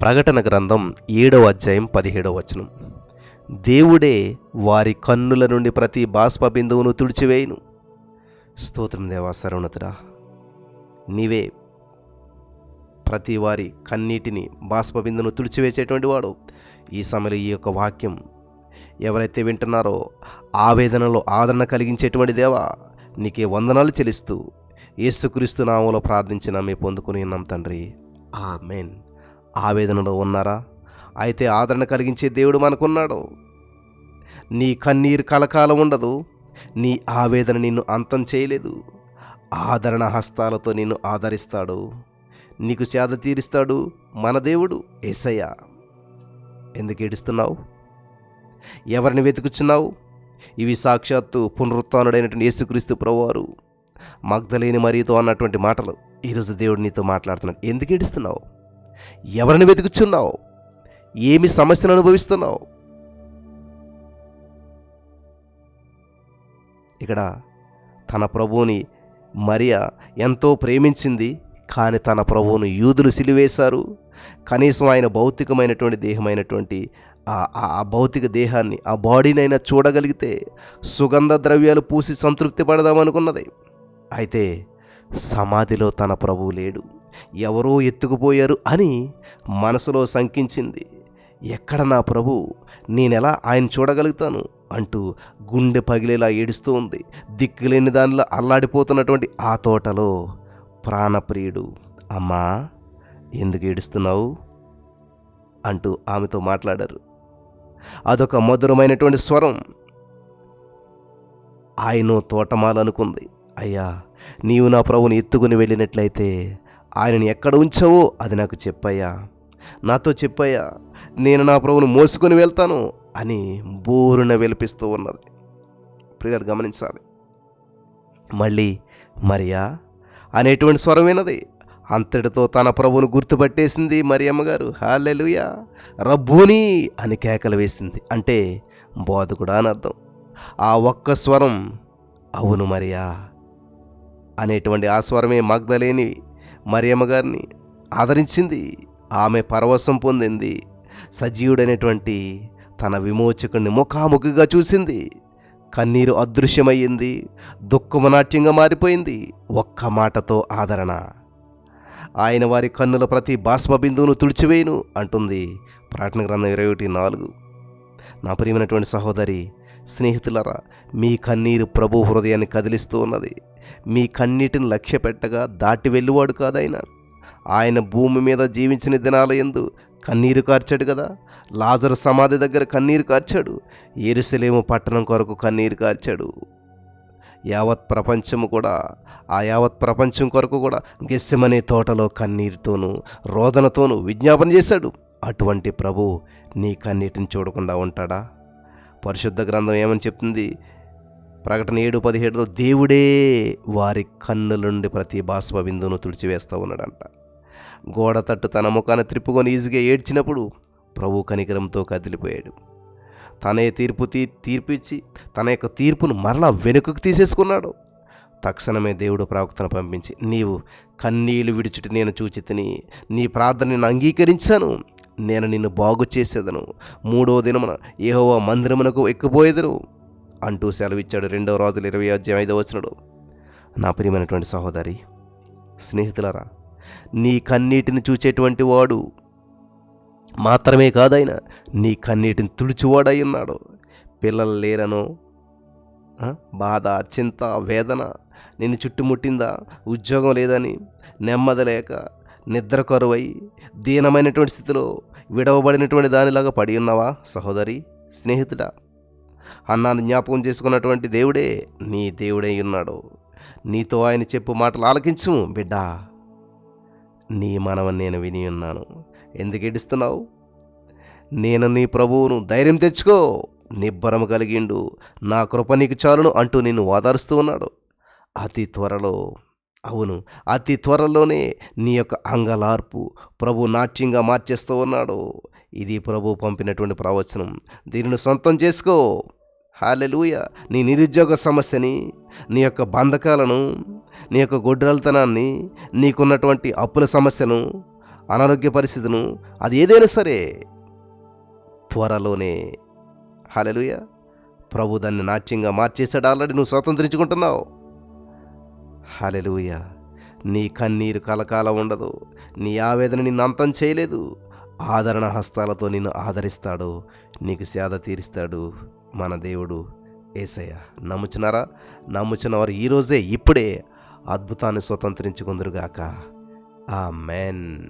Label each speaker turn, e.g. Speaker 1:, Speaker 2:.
Speaker 1: ప్రకటన గ్రంథం ఏడవ అధ్యాయం పదిహేడవ వచనం. దేవుడే వారి కన్నుల నుండి ప్రతి బాష్ప బిందువును తుడిచివేయును. స్తోత్రం దేవా సర్వోన్నతుడా. నీవే ప్రతి వారి కన్నీటిని బాష్ప బిందును తుడిచివేసేటువంటి వాడు. ఈ సమయంలో ఈ యొక్క వాక్యం ఎవరైతే వింటున్నారో ఆవేదనలో ఆదరణ కలిగించేటువంటి దేవా నీకే వందనాలు చెల్లిస్తూ యేసుక్రీస్తు నామంలో ప్రార్థించిన మీ పొందుకుని ఉన్నాం తండ్రి. ఆ మెయిన్ ఆవేదనలో ఉన్నారా? అయితే ఆదరణ కలిగించే దేవుడు మనకున్నాడు. నీ కన్నీరు కలకాలం ఉండదు. నీ ఆవేదన నిన్ను అంతం చేయలేదు. ఆదరణ హస్తాలతో నిన్ను ఆదరిస్తాడు. నీకు సేద తీరుస్తాడు మన దేవుడు ఏసయ్య. ఎందుకు ఏడుస్తున్నావు? ఎవరిని వెతుకుచున్నావు? ఇవి సాక్షాత్తు పునరుత్డైనటువంటి యేసుక్రీస్తు ప్రభువారు. మగ్ధలేని మరీతో అన్నటువంటి మాటలు ఈరోజు దేవుడు నీతో మాట్లాడుతున్నాడు. ఎందుకు ఏడుస్తున్నావు? ఎవరిని వెతుకుచున్నావు? ఏమి సమస్యను అనుభవిస్తున్నావు? ఇక్కడ తన ప్రభువుని మరియా ఎంతో ప్రేమించింది కానీ తన ప్రభువును యూదులు సిలివేశారు. కనీసం ఆయన భౌతికమైనటువంటి దేహమైనటువంటి ఆ- ఆ ఆ భౌతిక దేహాన్ని ఆ బాడీనైనా చూడగలిగితే సుగంధ ద్రవ్యాలు పూసి సంతృప్తి పడదామనుకున్నది. అయితే సమాధిలో తన ప్రభువు లేడు. ఎవరో ఎత్తుకుపోయారు అని మనసులో శంకించింది. ఎక్కడ నా ప్రభు? నేనెలా ఆయన చూడగలుగుతాను? అంటూ గుండె పగిలేలా ఏడుస్తూ ఉంది దిక్కులేని దానిలో అల్లాడిపోతున్నటువంటి ఆ తోటలో ప్రాణప్రియుడు అమ్మా ఎందుకు ఏడుస్తున్నావు? అంటూ ఆమెతో మాట్లాడారు. అదొక మధురమైనటువంటి స్వరం. ఆయన తోటమాలనుకుంది. అయ్యా నీవు నా ప్రభుని ఎత్తుకుని వెళ్ళినట్లయితే ఆయనని ఎక్కడ ఉంచావో అది నాకు చెప్పయ్యా. నాతో చెప్పయ్యా నేను నా ప్రభుని మోసుకొని వెళ్తాను అని బోరున వెలిపిస్తూ ఉన్నది. ప్రియులు గమనించాలి. మళ్ళీ మరియా అనేటువంటి స్వరం వినది. అంతటితో తన ప్రభువును గుర్తుపట్టేసింది మరి అమ్మగారు హాలెలుయా రబ్బుని అని కేకలు వేసింది. అంటే బోధకుడా అని అర్థం. ఆ ఒక్క స్వరం అవును మరియా అనేటువంటి ఆ స్వరమే మగ్ధలేని మరియమ్మ గారిని ఆదరించింది. ఆమె పరవశం పొందింది. సజీవుడైనటువంటి తన విమోచకుడిని ముఖాముఖిగా చూసింది. కన్నీరు అదృశ్యమయ్యింది. దుఃఖమనాట్యంగా మారిపోయింది. ఒక్క మాటతో ఆదరణ. ఆయన వారి కన్నుల ప్రతి బాష్ప బిందువును తుడిచివేయును అంటుంది. ప్రాటన గ్రంథం ఇరవై ఒకటి నాలుగు. నా ప్రియమైనటువంటి సహోదరి స్నేహితులరా మీ కన్నీరు ప్రభు హృదయాన్ని కదిలిస్తూ ఉన్నది. మీ కన్నీటిని లక్ష్య పెట్టగా దాటి వెళ్ళివాడు కాదైనా. ఆయన భూమి మీద జీవించిన దినాల ఎందు కన్నీరు కార్చాడు కదా లాజరు సమాధి దగ్గర కన్నీరు కార్చాడు. ఏరుసలేము పట్టణం కొరకు కన్నీరు కార్చాడు. యావత్ ప్రపంచము కూడా ఆ యావత్ ప్రపంచం కొరకు కూడా గెస్సెమనే తోటలో కన్నీరుతోనూ రోదనతోనూ విజ్ఞాపన చేశాడు. అటువంటి ప్రభు నీ కన్నీటిని చూడకుండా ఉంటాడా? పరిశుద్ధ గ్రంథం ఏమని చెప్తుంది? ప్రకటన ఏడు పదిహేడులో దేవుడే వారి కన్నుల నుండి ప్రతి బాష్ప బిందువును తుడిచివేస్తూ ఉన్నాడంట. గోడ తట్టు తన ముఖాన్ని త్రిప్పుకొని ఈజీగా ఏడ్చినప్పుడు ప్రభు కనికరంతో కదిలిపోయాడు. తనే తీర్పు తీ తీర్పిచ్చి తన యొక్క తీర్పును మరలా వెనుకకు తీసేసుకున్నాడు. తక్షణమే దేవుడు ప్రవక్తను పంపించి నీవు కన్నీళ్ళు విడిచుటి నేను చూచి తిని నీ ప్రార్థన నేను అంగీకరించాను. నేను నిన్ను బాగు చేసేదను. మూడో దినమున ఏహోవా మందిరమునకు ఎక్కిపోయేదను అంటూ సెలవిచ్చాడు రెండవ రోజుల ఇరవై అధ్యాయం ఐదవ వచనడు నా ప్రియమైనటువంటి సహోదరి స్నేహితులరా నీ కన్నీటిని చూచేటువంటి వాడు మాత్రమే కాదైనా నీ కన్నీటిని తుడిచివాడై ఉన్నాడు. పిల్లలు లేరనో బాధ చింత వేదన నిన్ను చుట్టుముట్టిందా? ఉద్యోగం లేదని నెమ్మది లేక నిద్ర కరువై దీనమైనటువంటి స్థితిలో విడవబడినటువంటి దానిలాగా పడి ఉన్నావా సహోదరి స్నేహితుడా? అన్నాను జ్ఞాపకం చేసుకున్నటువంటి దేవుడే నీ దేవుడై ఉన్నాడు. నీతో ఆయన చెప్పు మాటలు ఆలకించు బిడ్డా. నీ మనవని నేను విని ఉన్నాను. ఎందుకు ఏడుస్తున్నావు? నేను నీ ప్రభువును ధైర్యం తెచ్చుకో నిబ్బరం కలిగిండు. నా కృప నీకు చాలును అంటూ నిన్ను ఓదారుస్తూ ఉన్నాడు. అతి త్వరలో అవును అతి త్వరలోనే నీ యొక్క అంగలార్పు ప్రభు నాట్యంగా మార్చేస్తూ ఉన్నాడు. ఇది ప్రభు పంపినటువంటి ప్రవచనం. దీనిని సొంతం చేసుకో. హాలెలుయ. నీ నిరుద్యోగ సమస్యని నీ యొక్క బంధకాలను నీ యొక్క గొడ్రాలతనాన్ని నీకున్నటువంటి అప్పుల సమస్యను అనారోగ్య పరిస్థితిను అది ఏదైనా సరే త్వరలోనే. హాలెలుయ. ప్రభు దాన్ని నాట్యంగా మార్చేశాడు. ఆల్రెడీ నువ్వు స్వతంత్రించుకుంటున్నావు. హలెలుయ. నీ కన్నీరు కలకాలం ఉండదు. నీ ఆవేదన నిన్ను అంతం చేయలేదు. ఆదరణ హస్తాలతో నిన్ను ఆదరిస్తాడు. నీకు సేద తీరుస్తాడు మన దేవుడు ఏసయ్య. నమ్ముచున్నారా? నమ్ముచిన వారు ఈరోజే ఇప్పుడే అద్భుతాన్ని స్వతంత్రించుకుందరుగాక. ఆ మెన్